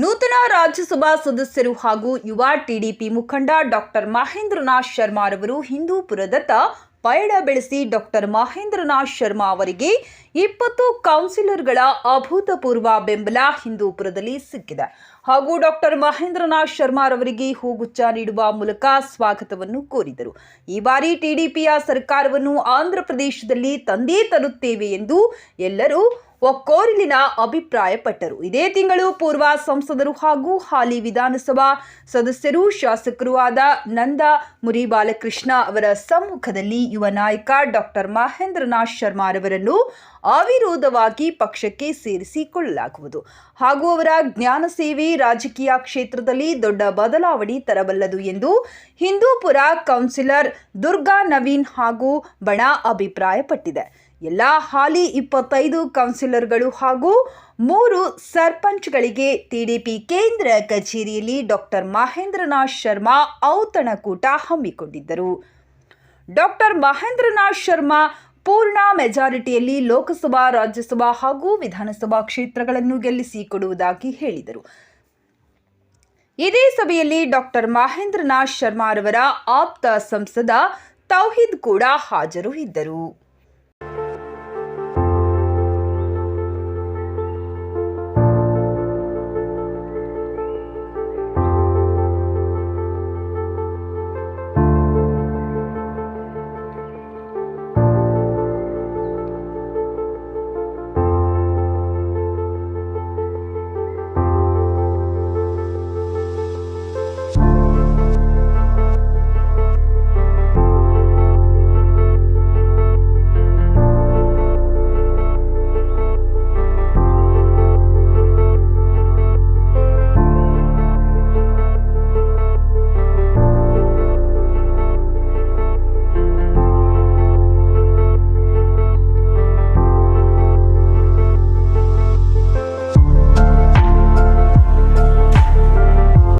ನೂತನ ರಾಜ್ಯಸಭಾ ಸದಸ್ಯರು ಹಾಗೂ ಯುವ ಟಿಡಿಪಿ ಮುಖಂಡ ಡಾಕ್ಟರ್ ಮಹೇಂದ್ರನಾಥ್ ಶರ್ಮಾರವರು ಹಿಂದೂಪುರದತ್ತ ಪಯಣ ಬೆಳೆಸಿ ಡಾಕ್ಟರ್ ಮಹೇಂದ್ರನಾಥ್ ಶರ್ಮಾ ಅವರಿಗೆ ಇಪ್ಪತ್ತು ಕೌನ್ಸಿಲರ್ಗಳ ಅಭೂತಪೂರ್ವ ಬೆಂಬಲ ಹಿಂದೂಪುರದಲ್ಲಿ ಸಿಕ್ಕಿದೆ. ಹಾಗೂ ಡಾಕ್ಟರ್ ಮಹೇಂದ್ರನಾಥ್ ಶರ್ಮಾರವರಿಗೆ ಹೂಗುಚ್ಚ ನೀಡುವ ಮೂಲಕ ಸ್ವಾಗತವನ್ನು ಕೋರಿದರು. ಈ ಬಾರಿ ಟಿಡಿಪಿಯ ಸರ್ಕಾರವನ್ನು ಆಂಧ್ರಪ್ರದೇಶದಲ್ಲಿ ತಂದೇ ತರುತ್ತೇವೆ ಎಂದು ಎಲ್ಲರೂ ಒಕ್ಕೋರಿಲಿನ ಅಭಿಪ್ರಾಯಪಟ್ಟರು. ಇದೇ ತಿಂಗಳು ಪೂರ್ವ ಸಂಸದರು ಹಾಗೂ ಹಾಲಿ ವಿಧಾನಸಭಾ ಸದಸ್ಯರು ಶಾಸಕರು ಆದ ನಂದ ಮುರಿ ಬಾಲಕೃಷ್ಣ ಅವರ ಸಮ್ಮುಖದಲ್ಲಿ ಯುವ ನಾಯಕ ಡಾಕ್ಟರ್ ಮಹೇಂದ್ರನಾಥ್ ಶರ್ಮಾ ಅವರನ್ನು ಅವಿರೋಧವಾಗಿ ಪಕ್ಷಕ್ಕೆ ಸೇರಿಸಿಕೊಳ್ಳಲಾಗುವುದು. ಹಾಗೂ ಅವರ ಜ್ಞಾನ ಸೇವೆ ರಾಜಕೀಯ ಕ್ಷೇತ್ರದಲ್ಲಿ ದೊಡ್ಡ ಬದಲಾವಣೆ ತರಬಲ್ಲದು ಎಂದು ಹಿಂದೂಪುರ ಕೌನ್ಸಿಲರ್ ದುರ್ಗಾ ನವೀನ್ ಹಾಗೂ ಬಣ ಅಭಿಪ್ರಾಯಪಟ್ಟಿದೆ. ಎಲ್ಲ ಹಾಲಿ ಇಪ್ಪತ್ತೈದು ಕೌನ್ಸಿಲರ್ಗಳು ಹಾಗೂ ಮೂರು ಸರ್ಪಂಚ್ಗಳಿಗೆ ಟಿಡಿಪಿ ಕೇಂದ್ರ ಕಚೇರಿಯಲ್ಲಿ ಡಾಕ್ಟರ್ ಮಹೇಂದ್ರನಾಥ್ ಶರ್ಮಾ ಔತಣಕೂಟ ಹಮ್ಮಿಕೊಂಡಿದ್ದರು. ಡಾಕ್ಟರ್ ಮಹೇಂದ್ರನಾಥ್ ಶರ್ಮಾ ಪೂರ್ಣ ಮೆಜಾರಿಟಿಯಲ್ಲಿ ಲೋಕಸಭಾ, ರಾಜ್ಯಸಭಾ ಹಾಗೂ ವಿಧಾನಸಭಾ ಕ್ಷೇತ್ರಗಳನ್ನು ಗೆಲ್ಲಿಸಿಕೊಡುವುದಾಗಿ ಹೇಳಿದರು. ಇದೇ ಸಭೆಯಲ್ಲಿ ಡಾಕ್ಟರ್ ಮಹೇಂದ್ರನಾಥ್ ಶರ್ಮಾ ಶರ್ಮಾರವರ ಆಪ್ತ ಸಂಸದ ತೌಹಿದ್ ಕೂಡ ಹಾಜರು ಇದ್ದರು.